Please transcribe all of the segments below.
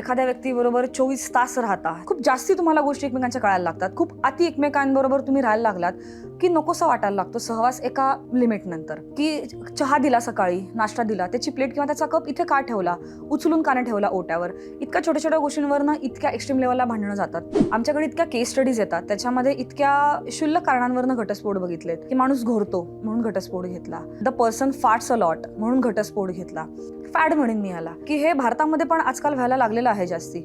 एखाद्या व्यक्तीबरोबर चोवीस तास राहता. खूप जास्ती तुम्हाला गोष्टी एकमेकांच्या कळायला लागतात. खूप अति एकमेकांबरोबर तुम्ही राहायला लागलात की नकोसा वाटायला लागतो सहवास एका लिमिट नंतर. की चहा दिला सकाळी नाश्ता दिला त्याची प्लेट किंवा त्याचा कप इथे का ठेवला? उचलून का नाही ठेवला ओट्यावर. इतक्या छोट्या छोट्या गोष्टींवरनं इतक्या एक्स्ट्रीम लेवलला भांडणं जातात. आमच्याकडे इतक्या केस स्टडीज येतात. त्याच्यामध्ये इतक्या क्षुल्लक कारणांवरनं घटस्फोट बघितलेत. की माणूस घोरतो म्हणून घटस्फोट घेतला. The person farts a lot म्हणून घटस्फोट घेतला. फॅड म्हणून मी आला की हे भारतामध्ये पण आजकाल व्हायला लागलेलं आहे जास्ती.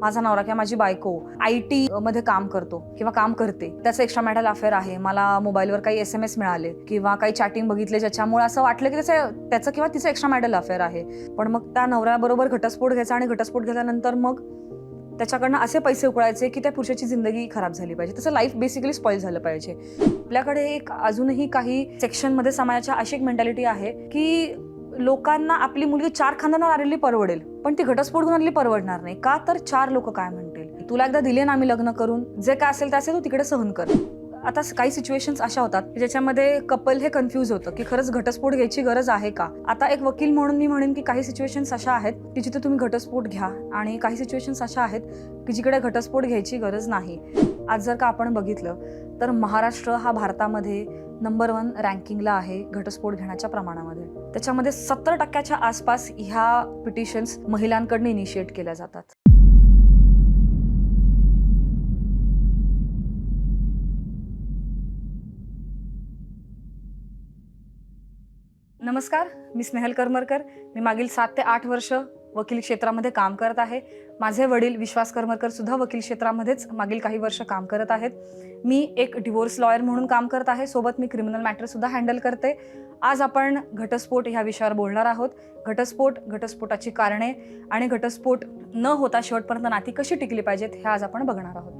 माझा नवरा किंवा माझी बायको आय टी मध्ये काम करतो किंवा काम करते. त्याचं एक्स्ट्रा मॅटल अफेअर आहे. मला मोबाईलवर काही एस एम एस मिळाले किंवा काही चॅटिंग बघितले ज्याच्यामुळे असं वाटलं की त्याचं त्याचं किंवा तिचं एक्स्ट्रा मॅटल अफेअर आहे. पण मग त्या नवऱ्याबरोबर घटस्फोट घ्यायचा आणि घटस्फोट घेतल्यानंतर मग त्याच्याकडनं असे पैसे उकळायचे की त्या पुरुषाची जिंदगी खराब झाली पाहिजे. त्याचं लाईफ बेसिकली स्पॉईल झालं पाहिजे. आपल्याकडे एक अजूनही काही सेक्शनमध्ये समाजाच्या अशी एक मेंटॅलिटी आहे की लोकांना आपली मुलगी चार खांद्यावर आलेली परवडेल पण ती घटस्फोट घेऊन आलेली परवडणार नाही. का तर चार लोक काय म्हणतील? तुला एकदा दिले ना आम्ही लग्न करून जे काय असेल ते असेल तू तिकडे सहन कर. आता काही सिच्युएशन्स अशा होतात की ज्याच्यामध्ये कपल हे कन्फ्यूज होतं की खरंच घटस्फोट घ्यायची गरज आहे का? आता एक वकील म्हणून मी म्हणेन की काही सिच्युएशन्स अशा आहेत की जिथे तुम्ही घटस्फोट घ्या आणि काही सिच्युएशन्स अशा आहेत की जिकडे घटस्फोट घ्यायची गरज नाही. आज जर का आपण बघितलं तर महाराष्ट्र हा भारतामध्ये नंबर वन रँकिंगला आहे घटस्फोट घेण्याच्या प्रमाणामध्ये. त्याच्यामध्ये सत्तर टक्क्याच्या आसपास ह्या पिटिशन्स महिलांकडनं इनिशिएट केल्या जातात. नमस्कार मी स्नेहल करमरकर. मी मागील सात ते आठ वर्ष वकील क्षेत्रामध्ये काम करत आहे. माझे वडील विश्वास करमरकर सुद्धा वकील क्षेत्रामध्येच मागील काही वर्ष काम करत आहेत. मी एक डिवोर्स लॉयर म्हणून काम करत आहे. सोबत मी क्रिमिनल मॅटरसुद्धा हँडल करते. आज आपण घटस्फोट ह्या विषयावर बोलणार आहोत. घटस्फोट घटस्फोटाची कारणे आणि घटस्फोट न होता शेवटपर्यंत नाती कशी टिकली पाहिजेत हे आज आपण बघणार आहोत.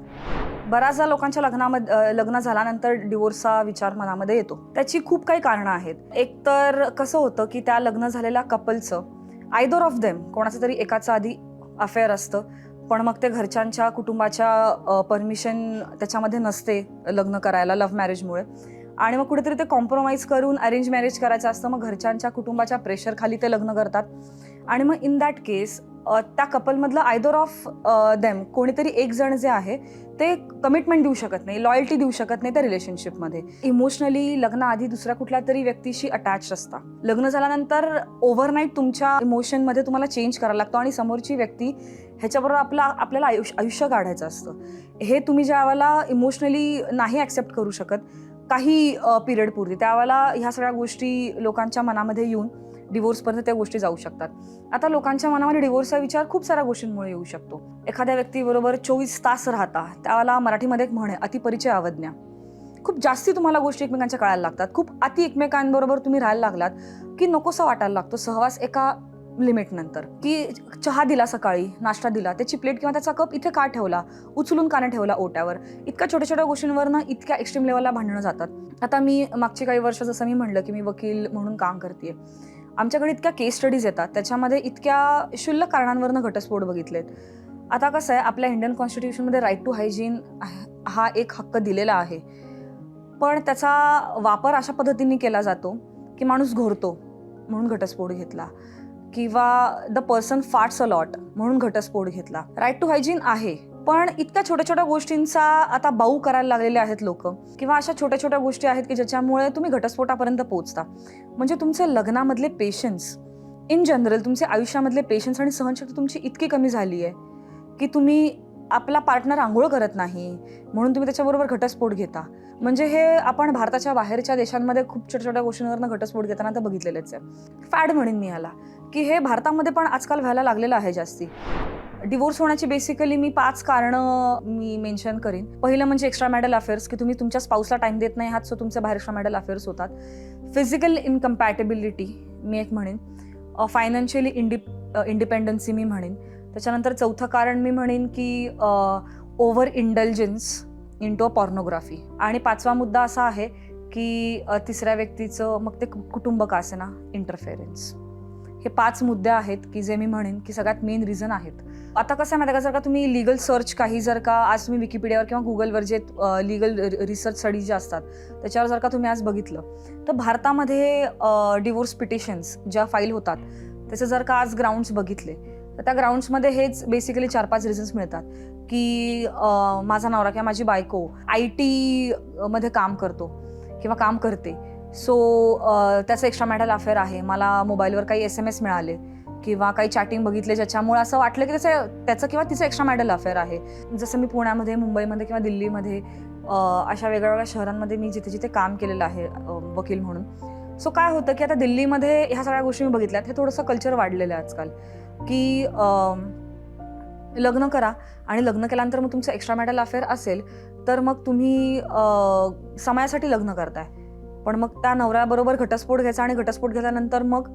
बऱ्याचदा लोकांच्या लग्नामध्ये लग्न झाल्यानंतर डिवोर्सचा विचार मनामध्ये येतो. त्याची खूप काही कारणं आहेत. एक तर कसं होतं की त्या लग्न झालेल्या कपलचं आयदर ऑफ देम कोणाचं तरी एकाचं आधी अफेअर असतं पण मग ते घरच्यांच्या कुटुंबाच्या परमिशन त्याच्यामध्ये नसते लग्न करायला लव्ह मॅरेजमुळे आणि मग कुठेतरी ते कॉम्प्रोमाइज करून अरेंज मॅरेज करायचं असतं मग घरच्यांच्या कुटुंबाच्या प्रेशर खाली ते लग्न करतात. आणि मग इन दॅट केस त्या कपलमधलं आयदर ऑफ देम कोणीतरी एक जण जे आहे ते कमिटमेंट देऊ शकत नाही लॉयल्टी देऊ शकत नाही त्या रिलेशनशिपमध्ये इमोशनली लग्नाआधी दुसऱ्या कुठल्या तरी व्यक्तीशी अटॅच असता. लग्न झाल्यानंतर ओव्हरनाईट तुमच्या इमोशनमध्ये तुम्हाला चेंज करायला लागतो आणि समोरची व्यक्ती ह्याच्याबरोबर आपला आपल्याला आयुष्य आयुष्य काढायचं असतं. हे तुम्ही ज्या वेळेला इमोशनली नाही ॲक्सेप्ट करू शकत काही पिरियड पूर्वी त्यावेळेला ह्या सगळ्या गोष्टी लोकांच्या मनामध्ये येऊन डिवोर्सपर्यंत त्या गोष्टी जाऊ शकतात. आता लोकांच्या मनामध्ये डिवोर्सचा विचार खूप साऱ्या गोष्टींमुळे येऊ शकतो. एखाद्या व्यक्तीबरोबर चोवीस तास राहता त्याला मराठीमध्ये एक म्हण आहे अतिपरिचय अवज्ञा. खूप जास्ती तुम्हाला गोष्टी एकमेकांच्या कळायला लागतात. खूप अति एकमेकांबरोबर तुम्ही राहायला लागलात की नकोसा वाटायला लागतो सहवास एका लिमिट नंतर. की चहा दिला सकाळी नाश्ता दिला त्याची प्लेट किंवा त्याचा कप इथे का ठेवला? उचलून का नाही ठेवला ओट्यावर. इतक्या छोट्या छोट्या गोष्टींवरनं इतक्या एक्स्ट्रीम लेवलला भांडणं जातात. आता मी मागची काही वर्ष जसं मी म्हणलं की मी वकील म्हणून काम करते आमच्याकडे इतक्या केस स्टडीज येतात. त्याच्यामध्ये इतक्या क्षुल्लक कारणांवरनं घटस्फोट बघितलेत. आता कसं आहे आपल्या इंडियन कॉन्स्टिट्यूशनमध्ये राईट टू हायजीन हा एक हक्क दिलेला आहे. पण त्याचा वापर अशा पद्धतीने केला जातो की माणूस घोरतो म्हणून घटस्फोट घेतला. किंवा the person fights a lot म्हणून घटस्फोट घेतला. राईट टू हायजीन आहे. पण इतक्या छोट्या छोट्या गोष्टींचा आता बाऊ करायला लागलेले आहेत लोक. किंवा अशा छोट्या छोट्या गोष्टी आहेत की ज्याच्यामुळे तुम्ही घटस्फोटापर्यंत पोहोचता. म्हणजे तुमचे लग्नामधले पेशन्स इन जनरल तुमचे आयुष्यामधले पेशन्स आणि सहनशक्ती तुमची इतकी कमी झाली आहे की तुम्ही आपला पार्टनर आंघोळ करत नाही म्हणून तुम्ही त्याच्याबरोबर घटस्फोट घेता. म्हणजे हे आपण भारताच्या बाहेरच्या देशांमध्ये खूप छोट्या छोट्या गोष्टींवरनं घटस्फोट घेताना तर बघितलेलंच आहे. फॅड म्हणेन मी याला की हे भारतामध्ये पण आजकाल व्हायला लागलेलं आहे जास्ती. डिवोर्स होण्याची बेसिकली मी पाच कारणं मी मेन्शन करीन. पहिलं म्हणजे एक्स्ट्रा मॅडल अफेअर्स की तुम्ही तुमच्या स्पाऊसला टाइम देत नाही आहात सो तुमच्या बाहेर एक्स्ट्रा मॅडल अफेअर्स होतात. फिजिकल इनकम्पॅटेबिलिटी मी एक म्हणेन. फायनान्शियली इंडि इंडिपेंडन्सी मी म्हणेन. त्याच्यानंतर चौथं कारण मी म्हणेन की ओव्हर इंडल्जन्स अ पॉर्नोग्राफी आणि पाचवा मुद्दा असा आहे की तिसऱ्या व्यक्तीचं मग ते कुटुंब का असेना इंटरफेरन्स हे पाच मुद्दे आहेत की जे मी म्हणेन की सगळ्यात मेन रिझन आहेत. आता कसं आहे माहिती आहे का जर का तुम्ही लिगल सर्च काही जर का आज तुम्ही विकिपीडियावर किंवा गुगलवर जे लिगल रिसर्च स्टडी जे असतात त्याच्यावर जर का तुम्ही आज बघितलं तर भारतामध्ये डिवोर्स पिटिशन्स ज्या फाईल होतात त्याचे जर का आज ग्राउंड्स बघितले तर त्या ग्राउंड्समध्ये हेच बेसिकली चार पाच रिझन्स मिळतात. की माझा नवरा किंवा माझी बायको आय टी मध्ये काम करतो किंवा काम करते. सो त्याचं एक्स्ट्रा मॅटल अफेअर आहे. मला मोबाईलवर काही एस एम एस मिळाले किंवा काही चॅटिंग बघितले ज्याच्यामुळे असं वाटलं की त्याचं त्याचं किंवा तिचं एक्स्ट्रा मॅडल अफेअर आहे. जसं मी पुण्यामध्ये मुंबईमध्ये किंवा दिल्लीमध्ये अशा वेगवेगळ्या शहरांमध्ये मी जिथे जिथे काम केलेलं आहे वकील म्हणून. सो काय होतं की आता दिल्लीमध्ये ह्या सगळ्या गोष्टी मी बघितल्यात. हे थोडंसं कल्चर वाढलेलं आहे आजकाल. की लग्न करा आणि लग्न केल्यानंतर मग तुमचं एक्स्ट्रा मॅडल अफेअर असेल तर मग तुम्ही अं, समयासाठी लग्न करताय. पण मग त्या नवऱ्याबरोबर घटस्फोट घ्यायचा आणि घटस्फोट घेतल्यानंतर मग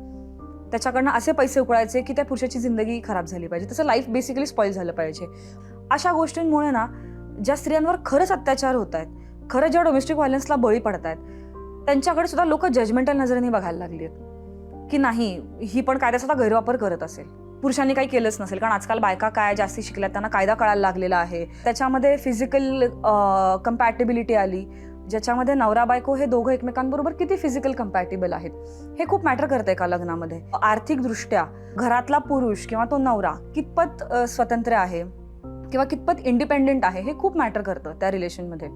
त्याच्याकडनं असे पैसे उकळायचे की त्या पुरुषाची जिंदगी खराब झाली पाहिजे. त्याचं लाईफ बेसिकली स्पॉईल झालं पाहिजे. अशा गोष्टींमुळे ना ज्या स्त्रियांवर खरंच अत्याचार होत आहेत खरं ज्या डोमेस्टिक व्हायलन्सला बळी पडत आहेत त्यांच्याकडे सुद्धा लोक जजमेंटल नजरेने बघायला लागली आहेत. की नाही ही पण कायद्याचा गैरवापर करत असेल. पुरुषांनी काही केलंच नसेल कारण आजकाल बायका काय जास्ती शिकल्या त्यांना कायदा कळायला लागलेला आहे. त्याच्यामध्ये फिजिकल कम्पॅटेबिलिटी आली. ज्याच्यामध्ये नवरा बायको हे दोघं एकमेकांबरोबर किती फिजिकल कम्पॅटेबल आहेत? हे खूप मॅटर करतं का लग्नामध्ये? आर्थिकदृष्ट्या घरातला पुरुष किंवा तो नवरा कितपत स्वतंत्र आहे किंवा कितपत इंडिपेंडेंट आहे हे खूप मॅटर करतं त्या रिलेशनमध्ये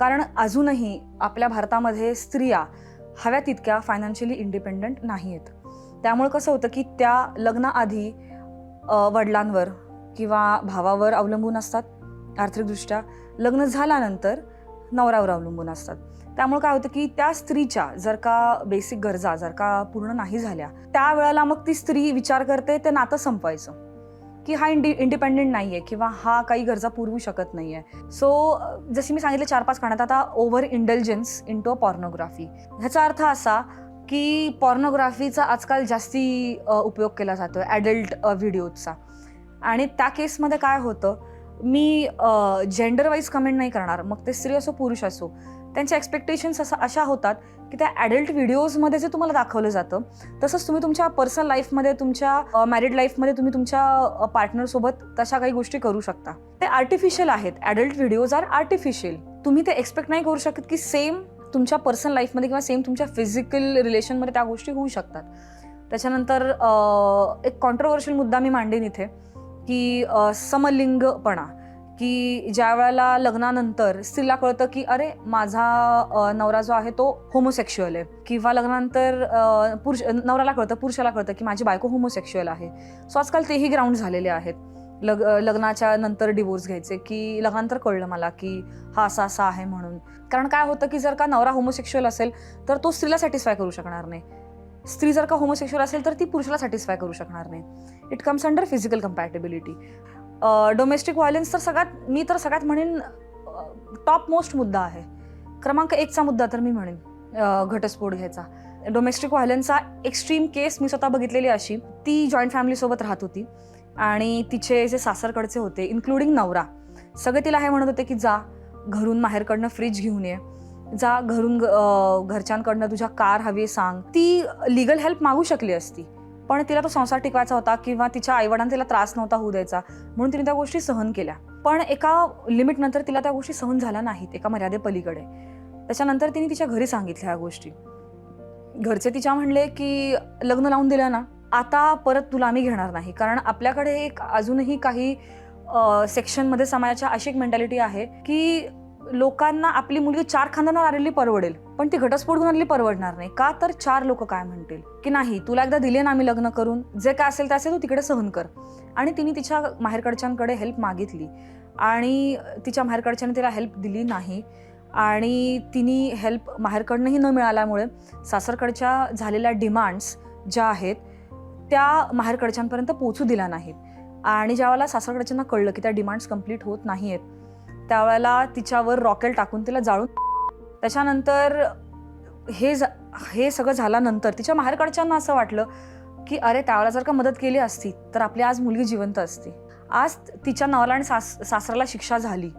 कारण अजूनही आपल्या भारतामध्ये स्त्रिया हव्या तितक्या फायनान्शियली इंडिपेंडंट नाही आहेत त्यामुळे कसं होतं की त्या लग्नाआधी वडिलांवर किंवा भावावर अवलंबून असतात आर्थिकदृष्ट्या. लग्न झाल्यानंतर नवऱ्यावर अवलंबून असतात. त्यामुळे काय होतं की त्या स्त्रीच्या जर का बेसिक गरजा जर का पूर्ण नाही झाल्या त्यावेळेला मग ती स्त्री विचार करते ते नातं संपवायचं. की हा इंडि इंडिपेंडेंट आहे किंवा हा काही गरजा पुरवू शकत नाही आहे सो जशी मी सांगितलं चार पाच कानात आता over indulgence into a pornography ह्याचा अर्थ असा की पॉर्नोग्राफीचा आजकाल जास्ती उपयोग केला जातो ॲडल्ट व्हिडिओचा आणि त्या केसमध्ये काय होतं मी जेंडर वाईज कमेंट नाही करणार. मग ते स्त्री असो पुरुष असो त्यांच्या एक्सपेक्टेशन्स असं अशा होतात की त्या ॲडल्ट व्हिडिओजमध्ये जे तुम्हाला दाखवलं जातं तसंच तुम्ही तुमच्या पर्सनल लाईफमध्ये तुमच्या मॅरिड लाईफमध्ये तुम्ही तुमच्या पार्टनरसोबत तशा काही गोष्टी करू शकता. ते आर्टिफिशियल आहेत. ॲडल्ट व्हिडिओज आर आर्टिफिशियल तुम्ही ते एक्सपेक्ट नाही करू शकत की सेम तुमच्या पर्सनल लाईफमध्ये किंवा सेम तुमच्या फिजिकल रिलेशनमध्ये त्या गोष्टी होऊ शकतात. त्याच्यानंतर एक कॉन्ट्रोवर्शियल मुद्दा मी मांडेन इथे. की समलिंगपणा. की ज्या वेळेला लग्नानंतर स्त्रीला कळतं की अरे माझा नवरा जो आहे तो होमोसेक्शुअल आहे. किंवा लग्नानंतर पुरुष नवऱ्याला कळतं पुरुषाला कळतं की माझी बायको होमोसेक्शुअल आहे. सो आजकाल तेही ग्राउंड झालेले आहेत. लग लग्नाच्या नंतर डिवोर्स घ्यायचे की लग्नानंतर कळलं मला की हा असा असा आहे म्हणून. कारण काय होतं की जर का नवरा होमोसेक्शुअल असेल तर तो स्त्रीला सॅटिस्फाय करू शकणार नाही. स्त्री जर का होमोसेक्शुअल असेल तर ती पुरुषाला सॅटिस्फाय करू शकणार नाही. It comes under physical compatibility domestic violence तर सगळ्यात मी तर सगळ्यात म्हणेन टॉप मोस्ट मुद्दा आहे. क्रमांक एकचा मुद्दा तर मी म्हणेन घटस्फोट घ्यायचा. डोमेस्टिक व्हायलन्सचा एक्स्ट्रीम केस मी स्वतः बघितलेली अशी. ती जॉईंट फॅमिलीसोबत राहत होती. आणि तिचे जे सासरकडचे होते इन्क्लुडिंग नवरा सगळे तिला हे म्हणत होते की जा घरून माहेरकडनं फ्रीज घेऊन ये. जा घरून ग- घरच्यांकडनं तुझ्या कार हवी सांग. ती लिगल हेल्प मागू शकली असती. पण तिला तो संसार टिकवायचा होता किंवा तिच्या आईवडिलांना तिला त्रास नव्हता होऊ द्यायचा म्हणून तिने त्या गोष्टी सहन केल्या. पण एका लिमिटनंतर तिला त्या गोष्टी सहन झाल्या नाहीत एका मर्यादेपलीकडे. त्याच्यानंतर तिने तिच्या घरी सांगितल्या ह्या गोष्टी. घरचे तिच्या म्हणले की लग्न लावून दिलं ना आता परत तुला आम्ही घेणार नाही. कारण आपल्याकडे एक अजूनही काही सेक्शनमध्ये समाजाच्या अशी एक मेंटॅलिटी आहे की लोकांना आपली मुलगी चार खांद्यावर आलेली परवडेल पण ती घटस्फोट घेऊन आलेली परवडणार नाही. का तर चार लोक काय म्हणतील? की नाही तुला एकदा दिले ना आम्ही लग्न करून जे काय असेल ते असेल तू तिकडे सहन कर. आणि तिने तिच्या माहेरकडच्यांकडे हेल्प मागितली. आणि तिच्या माहेरकडच्याने तिला हेल्प दिली नाही. आणि तिने हेल्प माहेरकडनंही न मिळाल्यामुळे सासरकडच्या झालेल्या डिमांड्स ज्या आहेत त्या माहेरकडच्यांपर्यंत पोचू दिल्या नाहीत. आणि ज्यावेळेला सासरकडच्यांना कळलं की त्या डिमांड्स कंप्लीट होत नाही आहेत त्यावेळेला तिच्यावर रॉकेल टाकून तिला जाळून त्याच्यानंतर हे हे सगळं झाल्यानंतर तिच्या माहेरकडच्यांना असं वाटलं की अरे त्यावेळेला जर का मदत केली असती तर आपली आज मुलगी जिवंत असती. आज तिच्या नवाला आणि सास सासऱ्याला शिक्षा झाली.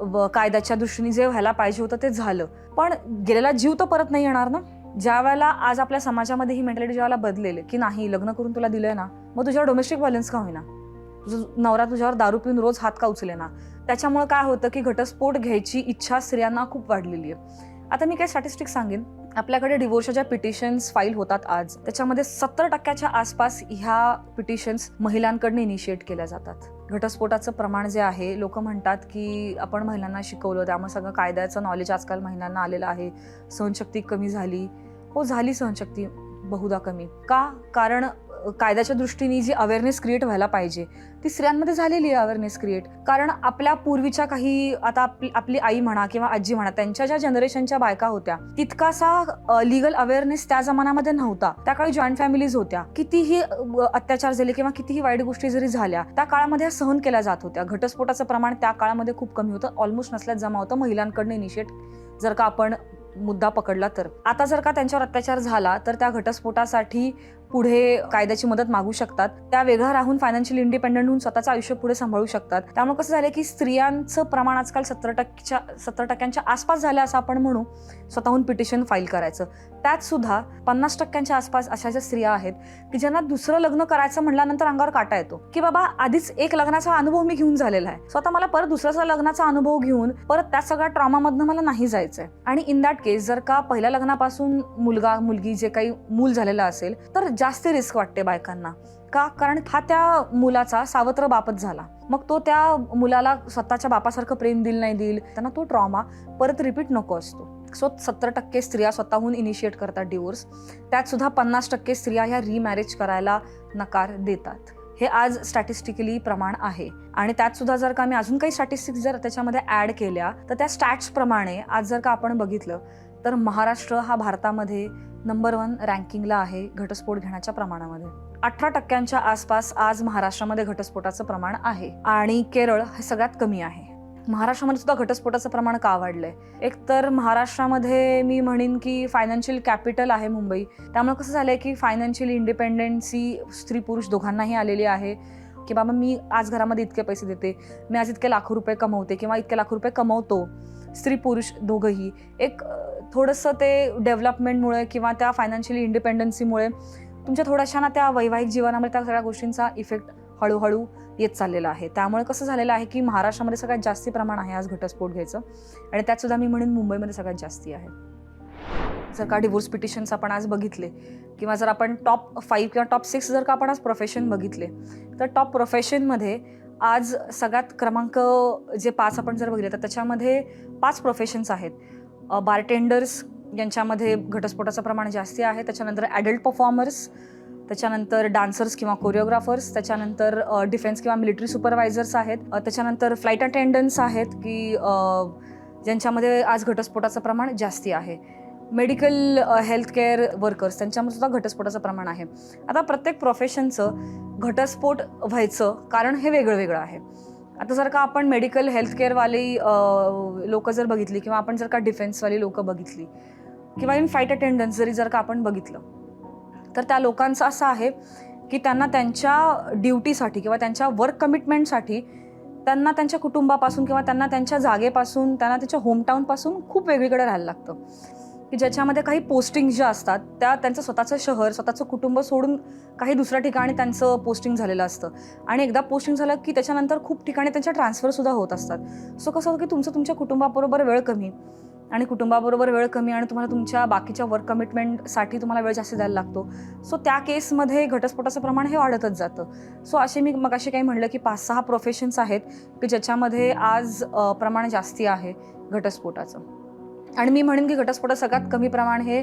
व कायद्याच्या दृष्टीने जे व्हायला पाहिजे होतं ते झालं. पण गेलेला जीव तर परत नाही येणार ना? ज्या वेळेला आज आपल्या समाजामध्ये ही मेंटॅलिटी ज्या वेळेला बदलेल की नाही लग्न करून तुला दिलंय ना मग तुझ्यावर डोमेस्टिक व्हायलन्स का होईना? नवरा तुझ्यावर दारू पिऊन रोज हात का उचले ना? त्याच्यामुळे काय होतं की घटस्फोट घ्यायची इच्छा स्त्रियांना खूप वाढलेली आहे. आता मी काही स्टॅटिस्टिक सांगेन. आपल्याकडे डिवोर्सच्या पिटिशन्स फाईल होतात आज. त्याच्यामध्ये सत्तर टक्क्याच्या आसपास ह्या पिटिशन्स महिलांकडनं इनिशिएट केल्या जातात. घटस्फोटाचं प्रमाण जे आहे लोक म्हणतात की आपण महिलांना शिकवलं त्यामुळे सगळं कायद्याचं नॉलेज आजकाल महिलांना आलेलं आहे. सहनशक्ती कमी झाली. हो झाली सहनशक्ती बहुधा कमी. का? कारण कायद्याच्या दृष्टीने जी अवेअरनेस क्रिएट व्हायला पाहिजे ती स्त्रियांमध्ये झालेली आहे अवेअरनेस क्रिएट कारण आपल्या पूर्वीच्या काही आता आपली आपली आई म्हणा किंवा आजी म्हणा त्यांच्या ज्या जनरेशनच्या बायका होत्या तितकासा लिगल अवेअरनेस त्या जमान्यामध्ये नव्हता. त्या काळी जॉईंट फॅमिलीज होत्या. कितीही अत्याचार झाले किंवा कितीही वाईट गोष्टी जरी झाल्या त्या काळामध्ये सहन केल्या जात होत्या. घटस्फोटाचं प्रमाण त्या काळामध्ये खूप कमी होतं. ऑलमोस्ट नसल्यात जमा होतं. महिलांकडनं इनिशिएट जर का आपण मुद्दा पकडला तर. आता जर का त्यांच्यावर अत्याचार झाला तर त्या घटस्फोटासाठी पुढे कायद्याची मदत मागू शकतात. त्या वेगळ्या राहून फायनान्शियल इंडिपेंडंट होऊन स्वतःचं आयुष्य पुढे सांभाळू शकतात. त्यामुळे कसं झालं की स्त्रियांचं प्रमाण आजकाल सत्तर टक्क्याच्या सत्तर टक्क्यांच्या आसपास झालं असं आपण म्हणू स्वतःहून पिटिशन फाईल करायचं. त्यात सुद्धा पन्नास टक्क्यांच्या आसपास अशा ज्या स्त्रिया आहेत की ज्यांना दुसरं लग्न करायचं म्हटल्यानंतर अंगावर काटा येतो की बाबा आधीच एक लग्नाचा अनुभव मी घेऊन झालेला आहे. स्वतः मला परत दुसऱ्याचा लग्नाचा अनुभव घेऊन परत त्या सगळ्या ट्रॉमामधनं मला नाही जायचंय. आणि इन दॅट केस जर का पहिल्या लग्नापासून मुलगा मुलगी जे काही मूल झालेलं असेल तर जास्त रिस्क वाटते बायकांना. का? कारण हा त्या मुलाचा सावत्र बापच झाला. मग तो त्या मुलाला स्वतःच्या बापासारखं प्रेम दिल नाही देईल त्यांना तो ट्रॉमा परत रिपीट नको असतो. सो सत्तर टक्के स्त्रिया स्वतःहून इनिशिएट करतात डिवोर्स त्यातसुद्धा पन्नास टक्के स्त्रिया ह्या रिमॅरेज करायला नकार देतात. हे आज स्टॅटिस्टिकली प्रमाण आहे. आणि त्यात सुद्धा जर का मी अजून काही स्टॅटिस्टिक्स जर त्याच्यामध्ये ॲड केल्या तर त्या स्टॅट्सप्रमाणे आज जर का आपण बघितलं तर महाराष्ट्र हा भारतामध्ये नंबर वन रँकिंगला आहे घटस्फोट घेण्याच्या प्रमाणामध्ये. अठरा टक्क्यांच्या आसपास आज महाराष्ट्रामध्ये घटस्फोटाचं प्रमाण आहे. आणि केरळ हे सगळ्यात कमी आहे. महाराष्ट्रामध्ये सुद्धा घटस्फोटाचं प्रमाण का वाढलंय? एक तर महाराष्ट्रामध्ये मी म्हणेन की फायनान्शियल कॅपिटल आहे मुंबई. त्यामुळे कसं झालंय की फायनान्शियल इंडिपेंडन्सी स्त्री पुरुष दोघांनाही आलेली आहे. की बाबा मी आज घरामध्ये इतके पैसे देते मी आज इतके लाखो रुपये कमवते किंवा इतके लाखो रुपये कमवतो स्त्री पुरुष दोघंही. एक थोडंसं ते डेव्हलपमेंटमुळे किंवा त्या फायनान्शियल इंडिपेंडन्सीमुळे तुमच्या थोड्याशा ना त्या वैवाहिक जीवनामध्ये त्या सगळ्या गोष्टींचा इफेक्ट हळूहळू येत चाललेलं आहे. त्यामुळे कसं झालेलं आहे की महाराष्ट्रामध्ये सगळ्यात जास्ती प्रमाण आहे आज घटस्फोट घ्यायचं आणि त्यातसुद्धा मी म्हणेन मुंबईमध्ये सगळ्यात जास्ती आहे. जर का डिवोर्स पिटिशन्स आपण आज बघितले किंवा जर आपण टॉप फाईव्ह किंवा टॉप सिक्स जर का आपण आज प्रोफेशन बघितले तर टॉप प्रोफेशनमध्ये आज सगळ्यात क्रमांक जे पाच आपण जर बघितले तर त्याच्यामध्ये पाच प्रोफेशन्स आहेत. बारटेंडर्स यांच्यामध्ये घटस्फोटाचं प्रमाण जास्ती आहे. त्याच्यानंतर ॲडल्ट परफॉर्मर्स त्याच्यानंतर डान्सर्स किंवा कोरिओग्राफर्स त्याच्यानंतर डिफेन्स किंवा मिलिटरी सुपरवायझर्स आहेत. त्याच्यानंतर फ्लाईट अटेंडन्स आहेत की ज्यांच्यामध्ये आज घटस्फोटाचं प्रमाण जास्ती आहे. मेडिकल हेल्थ केअर वर्कर्स त्यांच्यामध्ये सुद्धा घटस्फोटाचं प्रमाण आहे. आता प्रत्येक प्रोफेशनचं घटस्फोट व्हायचं कारण हे वेगळं वेगळं आहे. आता जर का आपण मेडिकल हेल्थ केअरवाली लोक जर बघितली किंवा आपण जर का डिफेन्सवाली लोक बघितली किंवा इन फ्लाईट अटेंडन्स जरी जर का आपण बघितलं तर त्या लोकांचं असं आहे की त्यांना त्यांच्या ड्युटीसाठी किंवा त्यांच्या वर्क कमिटमेंटसाठी त्यांना त्यांच्या कुटुंबापासून किंवा त्यांना त्यांच्या जागेपासून त्यांना त्यांच्या होमटाऊनपासून खूप वेगळीकडे राहायला लागतं. की ज्याच्यामध्ये काही पोस्टिंग ज्या असतात त्या त्यांचं स्वतःचं शहर स्वतःचं कुटुंब सोडून काही दुसऱ्या ठिकाणी त्यांचं पोस्टिंग झालेलं असतं. आणि एकदा पोस्टिंग झालं की त्याच्यानंतर खूप ठिकाणी त्यांच्या ट्रान्सफरसुद्धा होत असतात. सो कसं होतं की तुमचं तुमच्या कुटुंबाबरोबर वेळ कमी. आणि कुटुंबाबरोबर वेळ कमी आणि तुम्हाला तुमच्या बाकीच्या वर्क कमिटमेंटसाठी तुम्हाला वेळ जास्त द्यायला लागतो. सो त्या केसमध्ये घटस्फोटाचं प्रमाण हे वाढतच जातं. सो असे मी मग असे काही म्हणलं की पाच सहा प्रोफेशन्स आहेत की ज्याच्यामध्ये आज प्रमाण जास्ती आहे घटस्फोटाचं. आणि मी म्हणेन की घटस्फोटात सगळ्यात कमी प्रमाण हे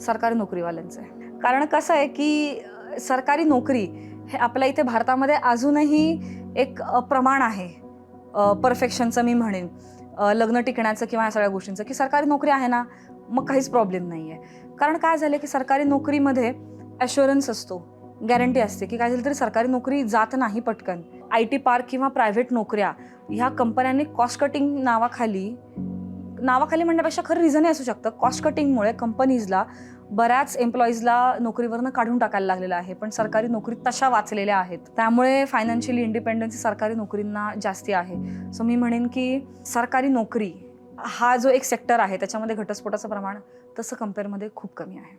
सरकारी नोकरीवाल्यांचं आहे. कारण कसं आहे की सरकारी नोकरी हे आपल्या इथे भारतामध्ये अजूनही एक प्रमाण आहे. परफेक्शनचं मी म्हणेन. लग्न टिकण्याचं किंवा या सगळ्या गोष्टींचं की सरकारी नोकरी आहे ना मग काहीच प्रॉब्लेम नाही आहे कारण काय झालं की सरकारी नोकरीमध्ये ॲश्युरन्स असतो गॅरंटी असते की काय झालं तरी सरकारी नोकरी जात नाही पटकन. आय टी पार्क किंवा प्रायव्हेट नोकऱ्या ह्या कंपन्यांनी कॉस्ट कटिंग नावाखाली नावाखाली म्हणण्यापेक्षा खरं रिझनही असू शकतं. कॉस्ट कटिंगमुळे कंपनीजला बऱ्याच एम्प्लॉईजला नोकरीवरनं काढून टाकायला लागलेलं आहे पण सरकारी नोकरी तशा वाचलेल्या आहेत. त्यामुळे फायनान्शियली इंडिपेंडन्सी सरकारी नोकरींना जास्ती आहे. सो मी म्हणेन की सरकारी नोकरी हा जो एक सेक्टर आहे त्याच्यामध्ये घटस्फोटाचं प्रमाण तसं कम्पेअरमध्ये खूप कमी आहे.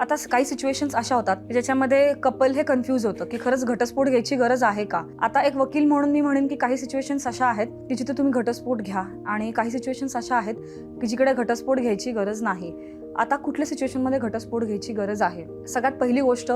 आता स- काही सिच्युएशन्स अशा होतात ज्याच्यामध्ये कपल हे कन्फ्यूज होतं की खरंच घटस्फोट घ्यायची गरज आहे का? आता एक वकील म्हणून मी म्हणेन की काही सिच्युएशन्स अशा आहेत की जिथे तुम्ही घटस्फोट घ्या आणि काही सिच्युएशन्स अशा आहेत की जिकडे घटस्फोट घ्यायची गरज नाही. आता कुठल्या सिच्युएशनमध्ये घटस्फोट घ्यायची गरज आहे? सगळ्यात पहिली गोष्ट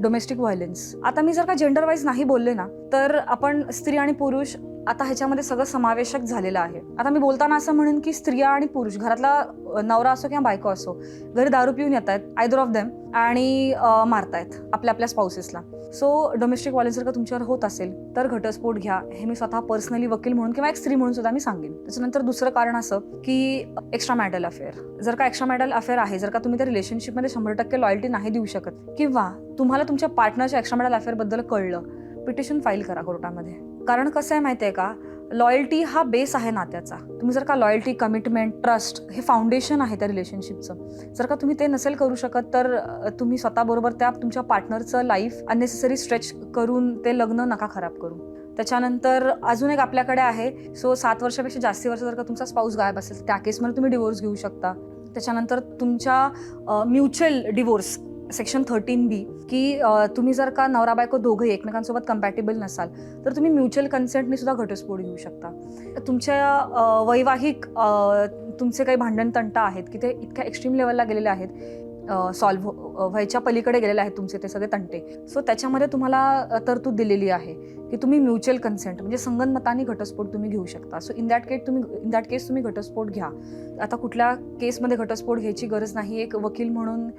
डोमेस्टिक व्हायलन्स आता मी जर का जेंडर वाईज नाही बोलले ना तर आपण स्त्री आणि पुरुष आता ह्याच्यामध्ये सगळं समावेशक झालेलं आहे. आता मी बोलताना असं म्हणेन की स्त्रिया आणि पुरुष घरातला नवरा असो किंवा बायको असो घरी दारू पिऊन येत आहेत आयदर ऑफ देम आणि मारतायत आपल्या आपल्या स्पाउसेसला सो डोमेस्टिक व्हायलन्स जर का तुमच्यावर होत असेल तर घटस्फोट घ्या. हे मी स्वतः पर्सनली वकील म्हणून किंवा एक स्त्री म्हणून सुद्धा मी सांगेन. त्याच्यानंतर दुसरं कारण असं की एक्स्ट्रा मॅडल अफेअर जर का एक्स्ट्रा मॅडल अफेअर आहे जर का तुम्ही त्या रिलेशनशिपमध्ये शंभर टक्के लॉयल्टी नाही देऊ शकत किंवा तुम्हाला तुमच्या पार्टनरच्या एक्स्ट्रा मॅडल अफेअरबद्दल कळलं पिटिशन फाईल करा कोर्टामध्ये. कारण कसं आहे माहिती आहे का? लॉयल्टी हा बेस आहे नात्याचा. तुम्ही जर का लॉयल्टी कमिटमेंट ट्रस्ट हे फाउंडेशन आहे त्या रिलेशनशिपचं जर का तुम्ही ते नसेल करू शकत तर तुम्ही स्वतःबरोबर त्या तुमच्या पार्टनरचं लाईफ अननेसेसरी स्ट्रेच करून ते लग्न नका खराब करू. त्याच्यानंतर अजून एक आपल्याकडे आहे. सो सात वर्षापेक्षा जास्ती वर्ष जर का तुमचा स्पाऊस गायब असेल तर त्या केसमध्ये तुम्ही डिवोर्स घेऊ शकता. त्याच्यानंतर तुमच्या mutual divorce section thirteen B की तुम्ही जर का नवरा बायको दोघंही एकमेकांसोबत कम्पॅटेबल नसाल तर तुम्ही म्युच्युअल कन्सेंटने सुद्धा घटस्फोट घेऊ शकता. तुमच्या वैवाहिक तुमचे काही भांडण तंटा आहेत की ते इतक्या एक्स्ट्रीम लेवलला गेलेले आहेत सॉल्व्ह हो, व्हायच्या पलीकडे गेलेले आहेत तुमचे ते सगळे तंटे. सो त्याच्यामध्ये तुम्हाला तरतूद दिलेली आहे की तुम्ही म्युच्युअल कन्सेंट म्हणजे संगनमताने घटस्फोट तुम्ही घेऊ शकता. सो इन दॅट केट तुम्ही इन दॅट केस तुम्ही घटस्फोट घ्या. आता कुठल्या केसमध्ये घटस्फोट घ्यायची गरज नाही एक वकील म्हणून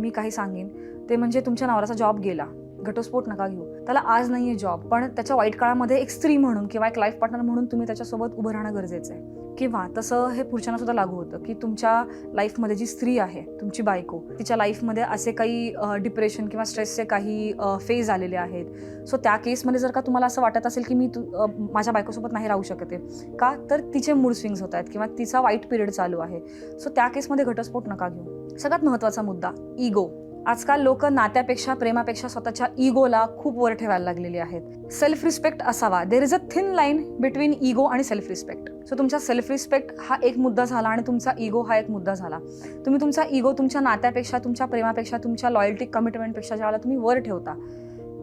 मी काही सांगेन. ते म्हणजे तुमच्या नवऱ्याचा जॉब गेला. घटस्फोट नका घेऊ. त्याला आज नाही आहे जॉब पण त्याच्या वाईट काळामध्ये एक स्त्री म्हणून किंवा एक लाईफ पार्टनर म्हणून तुम्ही त्याच्यासोबत उभं राहणं गरजेचं आहे. किंवा तसं हे पुरुषांना सुद्धा लागू होतं की तुमच्या लाईफमध्ये जी स्त्री आहे तुमची बायको तिच्या लाईफमध्ये असे काही डिप्रेशन किंवा स्ट्रेसचे काही फेज आलेले आहेत. सो त्या केसमध्ये जर का तुम्हाला असं वाटत असेल की मी तू माझ्या बायकोसोबत नाही राहू शकते का? तर तिचे मूड स्विंग्स होत आहेत किंवा तिचा वाईट पिरियड चालू आहे. सो त्या केसमध्ये घटस्फोट नका घेऊ. सगळ्यात महत्त्वाचा मुद्दा इगो आजकाल लोक नात्यापेक्षा प्रेमापेक्षा स्वतःच्या इगोला खूप वर ठेवायला लागलेली आहेत. सेल्फ रिस्पेक्ट असावा. There is a thin line between ego आणि सेल्फ रिस्पेक्ट सो तुमचा सेल्फ रिस्पेक्ट हा एक मुद्दा झाला आणि तुमचा इगो हा एक मुद्दा झाला. तुम्ही तुमचा इगो तुमच्या नात्यापेक्षा तुमच्या प्रेमापेक्षा तुमच्या लॉयल्टी कमिटमेंटपेक्षा ज्यावेळेला तुम्ही वर ठेवता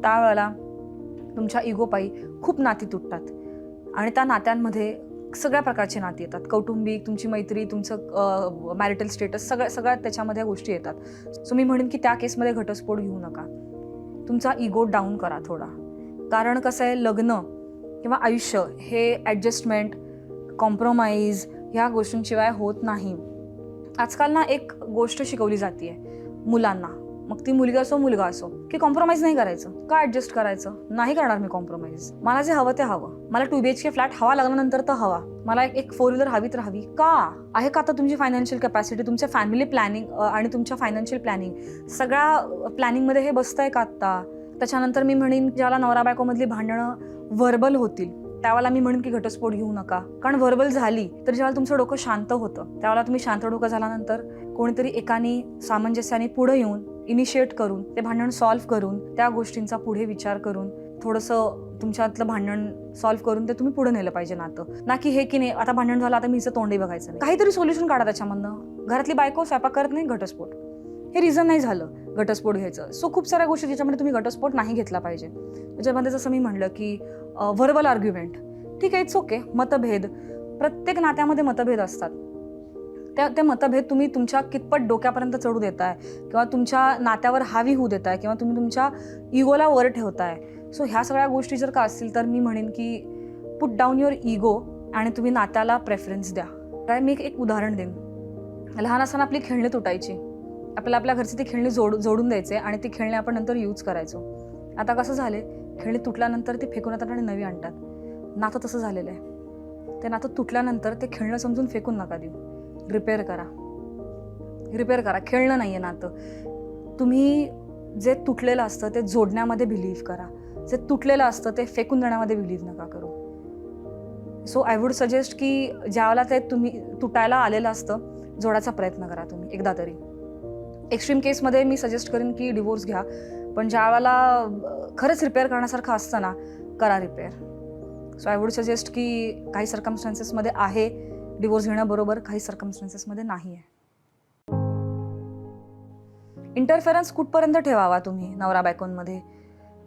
त्यावेळेला तुमच्या इगोपायी खूप नाती तुटतात. आणि त्या नात्यांमध्ये सगळ्या प्रकारचे नाती येतात. कौटुंबिक तुमची मैत्री तुमचं मॅरिटल स्टेटस सगळ्या सगळ्या त्याच्यामध्ये गोष्टी येतात. सो मी म्हणेन की त्या केसमध्ये घटस्फोट घेऊ नका. तुमचा इगो डाऊन करा थोडा. कारण कसं आहे लग्न किंवा आयुष्य हे ॲडजस्टमेंट कॉम्प्रोमाइज ह्या गोष्टींशिवाय होत नाही. आजकाल ना एक गोष्ट शिकवली जाते मुलांना. मग ती मुलगी असो मुलगा असो की कॉम्प्रोमाइज नाही करायचं. का ऍडजस्ट करायचं? नाही करणार मी कॉम्प्रोमाइज मला जे हवं ते हवं. मला two B H K flat हवा लागल्यानंतर तर हवा. मला एक फोर व्हीलर हवी तर हवी. का? आहे का आता तुमची फायनान्शियल कॅपॅसिटी तुमच्या फॅमिली प्लॅनिंग आणि तुमच्या फायनान्शियल प्लॅनिंग सगळ्या प्लॅनिंगमध्ये हे बसतंय का आत्ता? त्याच्यानंतर मी म्हणेन ज्याला नवरा बायकोमधली भांडणं व्हर्बल होतील त्यावेळेला मी म्हणेन की घटस्फोट घेऊ नका. कारण व्हर्बल झाली तर जेव्हा तुमचं डोकं शांत होतं. त्यावेळेला तुम्ही शांत डोकं झाल्यानंतर कोणीतरी एकाने सामंजस्याने पुढे येऊन इनिशिएट करून ते भांडण सॉल्व्ह करून त्या गोष्टींचा पुढे विचार करून थोडंसं तुमच्यातलं भांडण सॉल्व्ह करून ते तुम्ही पुढे नेलं पाहिजे नातं. ना की हे की नाही आता भांडण झालं आता मी हिचं तोंडही बघायचं नाही. काहीतरी सोल्युशन काढा त्याच्यामधनं. घरातली बायको स्वयंपाक करत नाही घटस्फोट. हे रिझन नाही झालं घटस्फोट घ्यायचं. सो खूप साऱ्या गोष्टी ज्याच्यामध्ये तुम्ही घटस्फोट नाही घेतला पाहिजे. त्याच्यामध्ये जसं मी म्हणलं की व्हर्बल आर्ग्युमेंट ठीक आहे इट्स ओके मतभेद. प्रत्येक नात्यामध्ये मतभेद असतात. त्या ते मतभेद तुम्ही तुमच्या कितपत डोक्यापर्यंत चढू देताय? किंवा तुमच्या नात्यावर हावी होऊ देताय? किंवा तुम्ही तुमच्या इगोला वर ठेवताय? सो ह्या सगळ्या गोष्टी जर का असतील तर मी म्हणेन की पुट डाऊन युअर इगो आणि तुम्ही नात्याला प्रेफरन्स द्या. काय मी एक- एक उदाहरण देईन. लहान असताना आपली खेळणी तुटायची. आपल्याला आपल्या घरची ती खेळणी जोड जोडून द्यायचे आणि ती खेळणी आपण नंतर यूज करायचो. आता कसं झाले? खेळणी तुटल्यानंतर ती फेकून येतात आणि नवी आणतात. नातं तसं झालेलं आहे. ते नातं तुटल्यानंतर ते खेळणं समजून फेकून नका देऊ. रिपेअर करा. रिपेअर करा. खेळणं नाही आहे नातं. तुम्ही जे तुटलेलं असतं ते जोडण्यामध्ये बिलीव्ह करा. जे तुटलेलं असतं ते फेकून देण्यामध्ये बिलीव्ह नका करू. सो आय वुड सजेस्ट की ज्यावेळेला ते तुम्ही तुटायला आलेलं असतं जोडायचा प्रयत्न करा तुम्ही एकदा तरी. एक्स्ट्रीम केसमध्ये मी सजेस्ट करेन की डिवोर्स घ्या. पण ज्या वेळेला खरंच रिपेअर करण्यासारखं असतं ना करा repair so I would suggest की काही सर्कमस्टान्सेसमध्ये आहे डिवोर्स घेण्याबरोबर काही सर्कमस्टन्सेसमध्ये नाही आहे इंटरफेरन्स कुठपर्यंत ठेवावा तुम्ही नवरा बायकोंमध्ये?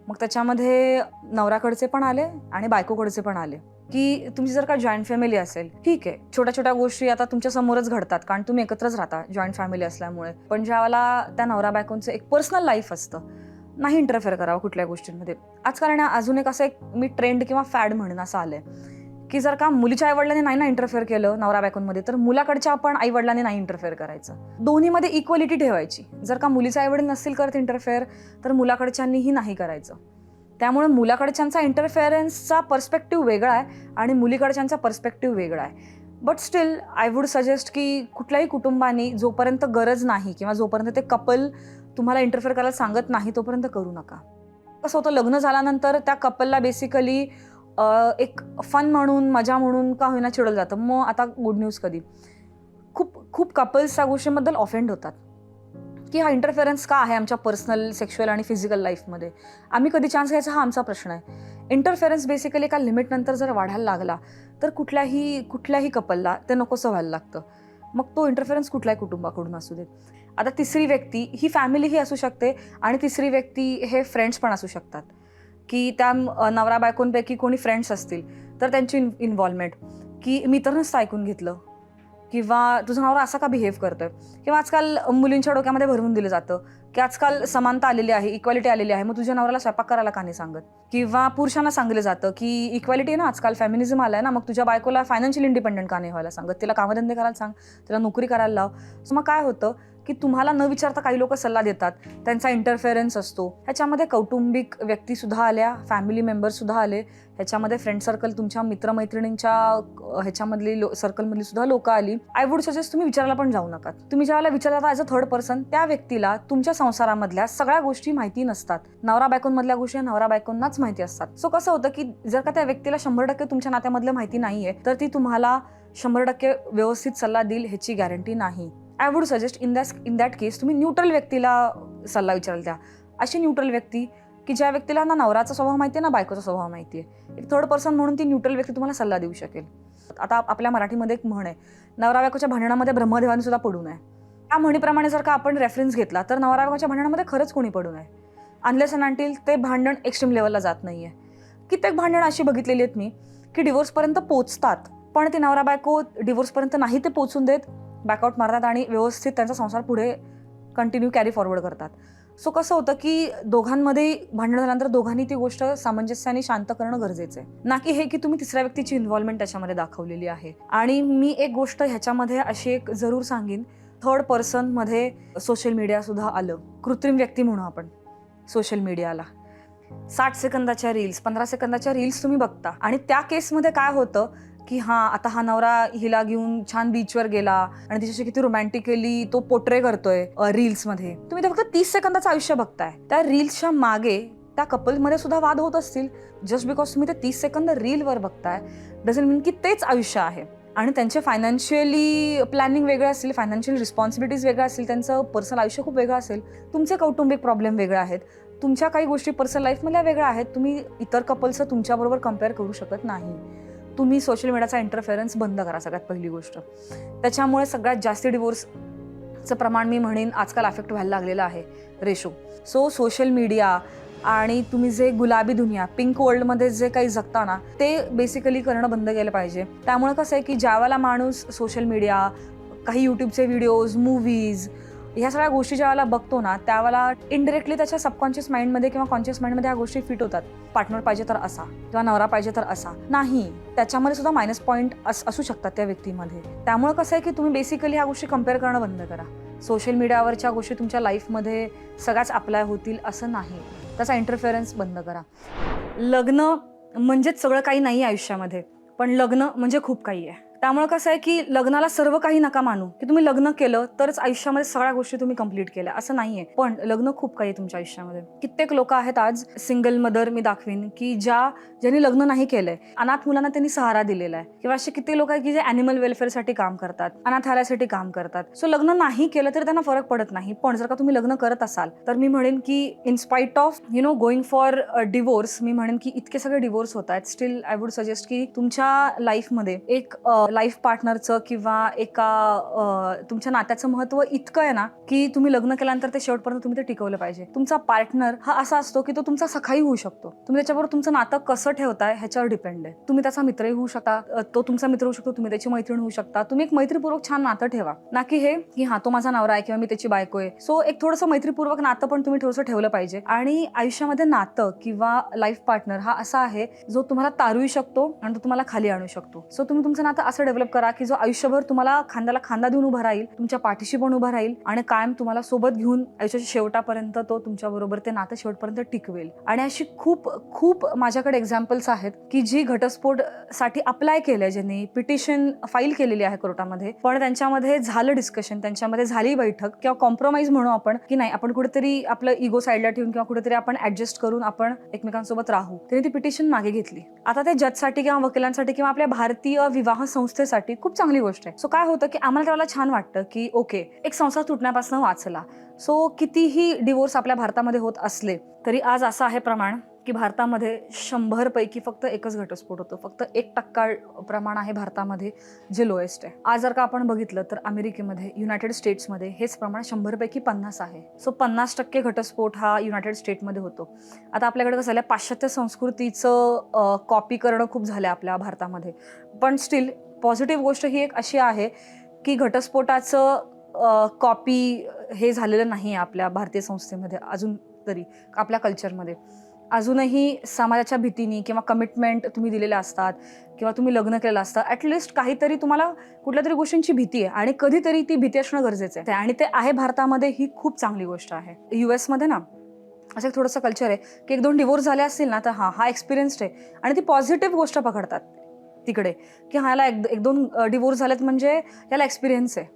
मग त्याच्यामध्ये नवऱ्याकडचे पण आले आणि बायकोकडचे पण आले. की तुमची जर का जॉईंट फॅमिली असेल ठीक आहे. छोट्या छोट्या गोष्टी आता तुमच्या समोरच घडतात कारण तुम्ही एकत्रच राहता जॉईंट फॅमिली असल्यामुळे. पण ज्यावेळेला त्या नवरा बायकोंचं एक पर्सनल लाईफ असतं नाही इंटरफेअर करावं कुठल्या गोष्टींमध्ये. आजकाल ना अजून एक असं एक मी ट्रेंड किंवा फॅड म्हणून असं आलंय. की जर का मुलीच्या आईवडिलांनी नाही ना इंटरफेअर केलं नवरा बायकोंमध्ये तर मुलाकडच्या आपण आईवडिलांनी नाही इंटरफेअर करायचं. दोन्हीमध्ये इक्वलिटी ठेवायची. जर का मुलीचे आईवडील नसतील करत इंटरफेअर तर मुलाकडच्यांनीही नाही करायचं. त्यामुळे मुलाकडच्यांचा इंटरफेअरन्सचा पर्स्पेक्टिव्ह वेगळा आहे आणि मुलीकडच्यांचा पर्स्पेक्टिव्ह वेगळा आहे. But still I would suggest की कुठल्याही कुटुंबानी जोपर्यंत गरज नाही किंवा जोपर्यंत ते कपल तुम्हाला इंटरफेअर करायला सांगत नाही तोपर्यंत करू नका. कसं होतं लग्न झाल्यानंतर त्या कपलला बेसिकली एक फन म्हणून मजा म्हणून का होईना चिडवलं जातं. मग आता गुड न्यूज कधी? खूप खूप कपल्स त्या गोष्टींबद्दल ऑफेंड होतात. की हा इंटरफेरन्स का आहे आमच्या पर्सनल सेक्शुअल आणि फिजिकल लाईफमध्ये आम्ही कधी चान्स घ्यायचा? हा आमचा प्रश्न आहे. इंटरफेरन्स बेसिकली एका लिमिटनंतर जर वाढायला लागला तर कुठल्याही कुठल्याही कपलला ते नकोसं व्हायला लागतं. मग तो इंटरफेरन्स कुठल्याही कुटुंबाकडून असू देत. आता तिसरी व्यक्ती ही फॅमिलीही असू शकते आणि तिसरी व्यक्ती हे फ्रेंड्स पण असू शकतात. की त्या नवरा बायकोंपैकी कोणी फ्रेंड्स असतील तर त्यांची इन इन्व्हॉल्वमेंट की मी तर नसतं ऐकून घेतलं. किंवा तुझा नवरा असा का बिहेव करतोय? किंवा आजकाल मुलींच्या डोक्यामध्ये भरवून दिलं जातं की आजकाल समानता आलेली आहे इक्वॅलिटी आलेली आहे मग तुझ्या नवऱ्याला स्वयंपाक करायला का नाही सांगत? किंवा पुरुषांना सांगितलं जातं की इक्वॅलिटी आहे ना आजकाल फेमिनिझम आलाय ना मग तुझ्या बायकोला फायनान्शियल इंडिपेंडंट का नाही व्हायला सांगत? तिला कामधंदे करायला सांग तिला नोकरी करायला लाव. सो मग काय होतं? की तुम्हाला न विचारता काही लोक सल्ला देतात. त्यांचा इंटरफेरन्स असतो. ह्याच्यामध्ये कौटुंबिक व्यक्तीसुद्धा आल्या फॅमिली मेंबरसुद्धा आले. ह्याच्यामध्ये फ्रेंड सर्कल तुमच्या मित्रमैत्रिणींच्या ह्याच्यामधली लो सर्कलमधली सुद्धा लोकं आली. आय वुड सजेस्ट तुम्ही विचारायला पण जाऊ नका. तुम्ही ज्यावेळेला विचारता ॲज अ थर्ड पर्सन त्या व्यक्तीला तुमच्या संसारामधल्या सगळ्या गोष्टी माहिती नसतात. नवरा बायकोंमधल्या गोष्टी नवरा बायकोंनाच माहिती असतात. सो कसं होतं की जर का त्या व्यक्तीला शंभर टक्के तुमच्या नात्यामधलं माहिती नाहीये तर ती तुम्हाला शंभर टक्के व्यवस्थित सल्ला देईल ह्याची गॅरंटी नाही. I would suggest in this in that case तुम्ही न्यूट्रल व्यक्तीला सल्ला विचाराल द्या. अशी न्यूट्रल व्यक्ती की ज्या व्यक्तीला ना नवराचा स्वभाव माहिती आहे ना बायकोचा स्वभाव माहिती आहे एक थर्ड पर्सन म्हणून ती न्यूट्रल व्यक्ती तुम्हाला सल्ला देऊ शकेल. आता आपल्या मराठीमध्ये एक म्हण आहे नवरा बायकोच्या भांडणामध्ये ब्रह्मदेवाने सुद्धा पडू नये. त्या म्हणीप्रमाणे जर का आपण रेफरन्स घेतला तर नवरा बायकोच्या भांडणामध्ये खरंच कोणी पडू नये. अनलेस अँड अँटील ते भांडण एक्स्ट्रीम लेवलला जात नाही आहे कित्येक भांडण अशी बघितलेली आहेत मी की डिवोर्सपर्यंत पोचतात पण ते नवरा बायको डिवोर्सपर्यंत नाही ते पोचून देत. बॅकआउट मारतात आणि व्यवस्थित त्यांचा संसार पुढे कंटिन्यू कॅरी फॉरवर्ड करतात. सो कसं होतं की दोघांमध्ये भांडण झाल्यानंतर दोघांनी ती गोष्ट सामंजस्याने शांत करणं गरजेचं आहे. ना की हे की तुम्ही तिसऱ्या व्यक्तीची इन्व्हॉल्वमेंट त्याच्यामध्ये दाखवलेली आहे. आणि मी एक गोष्ट ह्याच्यामध्ये अशी एक जरूर सांगेन. थर्ड पर्सनमध्ये सोशल मीडियासुद्धा आलं. कृत्रिम व्यक्ती म्हणू आपण सोशल मीडियाला साठ सेकंदाच्या रील्स पंधरा सेकंदाच्या रील्स तुम्ही बघता. आणि त्या केसमध्ये काय होतं? की हा आता हा नवरा हिला घेऊन छान बीचवर गेला आणि तिच्याशी किती रोमॅन्टिकली तो पोट्रे करतोय रील्समध्ये तुम्ही ते फक्त तीस सेकंदाचं आयुष्य बघताय. त्या रील्सच्या मागे त्या कपलमध्ये सुद्धा वाद होत असतील. जस्ट बिकॉज तुम्ही ते तीस सेकंद रीलवर बघताय डझन मीन की तेच आयुष्य आहे. आणि त्यांचे फायनान्शियली प्लॅनिंग वेगळं असेल फायनान्शियल रिस्पॉन्सिबिलिटीज वेगळं असेल त्यांचं पर्सनल आयुष्य खूप वेगळं असेल तुमचे कौटुंबिक प्रॉब्लेम वेगळे आहेत तुमच्या काही गोष्टी पर्सनल लाईफमधल्या वेगळ्या आहेत तुम्ही इतर कपल्सचं तुमच्याबरोबर कंपेअर करू शकत नाही. तुम्ही सोशल मीडियाचा इंटरफेरन्स बंद करा सगळ्यात पहिली गोष्ट. त्याच्यामुळे सगळ्यात जास्त डिवोर्सचं प्रमाण मी म्हणेन आजकाल अफेक्ट व्हायला लागलेलं आहे रेशो सो सोशल मीडिया आणि तुम्ही जे गुलाबी दुनिया पिंक वर्ल्डमध्ये जे काही जगता ना ते बेसिकली करणं बंद केलं पाहिजे. त्यामुळे कसं आहे की ज्यावेळेला माणूस सोशल मीडिया काही यूट्यूबचे व्हिडिओज मूवीज ह्या सगळ्या गोष्टी ज्यावेळेला बघतो ना त्यावेळेला इनडिरेक्टली त्याच्या सबकॉन्शियस माइंडमध्ये किंवा कॉन्शियस माइंडमध्ये ह्या गोष्टी फिट होतात. पार्टनर पाहिजे तर असा किंवा नवरा पाहिजे तर असा. नाही त्याच्यामध्ये सुद्धा मायनस पॉईंट असू शकतात त्या व्यक्तीमध्ये. त्यामुळे कसं आहे की तुम्ही बेसिकली ह्या गोष्टी कंपेअर करणं बंद करा. सोशल मीडियावरच्या गोष्टी तुमच्या लाईफमध्ये सगळ्याच अप्लाय होतील असं नाही. त्याचा इंटरफेरन्स बंद करा. लग्न म्हणजेच सगळं काही नाही आहे आयुष्यामध्ये पण लग्न म्हणजे खूप काही आहे. त्यामुळे कसं आहे की लग्नाला सर्व काही नका मानू. की तुम्ही लग्न केलं तरच आयुष्यामध्ये सगळ्या गोष्टी तुम्ही कंप्लीट केल्या. असं नाहीये. पण लग्न खूप काही आहे तुमच्या आयुष्यामध्ये. कित्येक लोक आहेत आज सिंगल मदर मी दाखवीन की ज्या ज्यांनी लग्न नाही केलंय अनाथ मुलांना त्यांनी सहारा दिलेला आहे. किंवा असे किती लोक आहेत की जे अॅनिमल वेलफेअरसाठी काम करतात अनाथालयासाठी काम करतात. सो लग्न नाही केलं तरी त्यांना फरक पडत नाही. पण जर का तुम्ही लग्न करत असाल तर मी म्हणेन की in spite of you know going for divorce मी म्हणेन की इतके सगळे डिवोर्स होत आहेत. स्टील आय वुड सजेस्ट की तुमच्या लाईफमध्ये एक लाईफ पार्टनरचं किंवा एका तुमच्या नात्याचं महत्त्व इतकं आहे ना की तुम्ही लग्न केल्यानंतर ते शेवटपर्यंत तुम्ही ते टिकवलं पाहिजे. तुमचा पार्टनर हा असा असतो की तो तुमचा सखाई होऊ शकतो. तुम्ही त्याच्याबरोबर तुमचं नातं कसं ठेवताय ह्याच्यावर डिपेंड आहे. तुम्ही त्याचा मित्रही होऊ शकता तो तुमचा मित्र होऊ शकतो तुम्ही त्याची मैत्रीण होऊ शकता. तुम्ही एक मैत्रीपूर्वक छान नातं ठेवा. ना की हे की हा तो माझा नवरा आहे किंवा मी त्याची बायको आहे. सो एक थोडंसं मैत्रीपूर्वक नातं पण तुम्ही थोडंसं ठेवलं पाहिजे. आणि आयुष्यामध्ये नातं किंवा लाईफ पार्टनर हा असा आहे जो तुम्हाला तारूही शकतो आणि तो तुम्हाला खाली आणू शकतो. सो तुम्ही तुमचं नातं असं डेव्हलप करा की जो आयुष्यभर तुम्हाला खांद्याला खांदा देऊन उभा राहील तुमच्या पाठीशी पण उभा राहील आणि कायम तुम्हाला सोबत घेऊन आयुष्याच्या शेवटापर्यंत तो तुमच्या बरोबर ते नातं शेवटपर्यंत टिकवेल. आणि अशी खूप खूप माझ्याकडे एक्झाम्पल्स आहेत की जी घटस्फोटसाठी अप्लाय केलंय ज्यांनी पिटिशन फाईल केलेली आहे कोर्टामध्ये पण त्यांच्यामध्ये झालं डिस्कशन त्यांच्यामध्ये झाली बैठक किंवा कॉम्प्रोमाइज म्हणू आपण की नाही आपण कुठेतरी आपलं इगो साईडला ठेवून किंवा कुठेतरी आपण ऍडजस्ट करून आपण एकमेकांसोबत राहू. त्यांनी ती पिटिशन मागे घेतली. आता ते जजसाठी किंवा वकिलांसाठी किंवा आपल्या भारतीय विवाह संस्थेसाठी खूप चांगली गोष्ट आहे. सो काय होतं की आम्हाला त्याला छान वाटतं की ओके एक संसार तुटण्यापासून वाचला. सो कितीही डिवोर्स आपल्या भारतामध्ये होत असले तरी आज असं आहे प्रमाण. की भारतामध्ये शंभरपैकी फक्त एकच घटस्फोट होतो. फक्त एक टक्का प्रमाण आहे भारतामध्ये जे लोएस्ट आहे. आज जर का आपण बघितलं तर अमेरिकेमध्ये युनायटेड स्टेट्समध्ये हेच प्रमाण शंभरपैकी पन्नास आहे. सो पन्नास टक्के घटस्फोट हा युनायटेड स्टेटमध्ये होतो. आता आपल्याकडे कसं झालं पाश्चात्य संस्कृतीचं कॉपी करणं खूप झालं आपल्या भारतामध्ये. पण स्टील पॉझिटिव्ह गोष्ट ही एक अशी आहे की घटस्फोटाचं कॉपी हे झालेलं नाही आहे आपल्या भारतीय संस्थेमध्ये अजून तरी आपल्या कल्चरमध्ये अजूनही समाजाच्या भीतीने किंवा कमिटमेंट तुम्ही दिलेल्या असतात किंवा तुम्ही लग्न केलेलं असतं ॲटलिस्ट काहीतरी तुम्हाला कुठल्या तरी गोष्टींची भीती आहे आणि कधीतरी ती भीती असणं गरजेचं आहे. आणि ते आहे भारतामध्ये ही खूप चांगली गोष्ट आहे. यू एसमध्ये ना असं एक थोडंसं कल्चर आहे की एक दोन डिवोर्स झाले असतील ना तर हां हा एक्सपिरियन्स्ड आहे. आणि ती पॉझिटिव्ह गोष्ट पकडतात तिकडे की हा याला एक एक दोन डिवोर्स झालेत म्हणजे याला एक्सपिरियन्स आहे.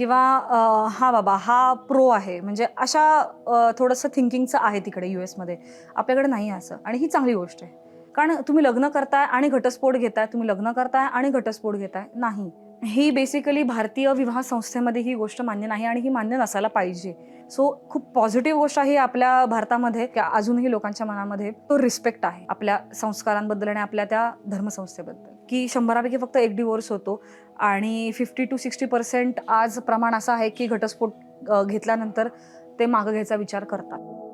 किंवा हा बाबा हा प्रो आहे. म्हणजे अशा थोडंसं थिंकिंगचं आहे तिकडे यू एसमध्ये आपल्याकडे नाही आहे असं. आणि ही चांगली गोष्ट आहे. कारण तुम्ही लग्न करताय आणि घटस्फोट घेताय. तुम्ही लग्न करताय आणि घटस्फोट घेताय. नाही. ही बेसिकली भारतीय विवाह संस्थेमध्ये ही गोष्ट मान्य नाही आणि ही मान्य नसायला पाहिजे. सो खूप पॉझिटिव्ह गोष्ट आहे आपल्या भारतामध्ये अजूनही लोकांच्या मनामध्ये तो रिस्पेक्ट आहे. आपल्या संस्कारांबद्दल आणि आपल्या त्या धर्मसंस्थेबद्दल. की शंभरापैकी फक्त एक डिवोर्स होतो. आणि फिफ्टी टू सिक्स्टी पर्सेंट आज प्रमाण असं आहे की घटस्फोट घेतल्यानंतर ते मागं घ्यायचा विचार करतात.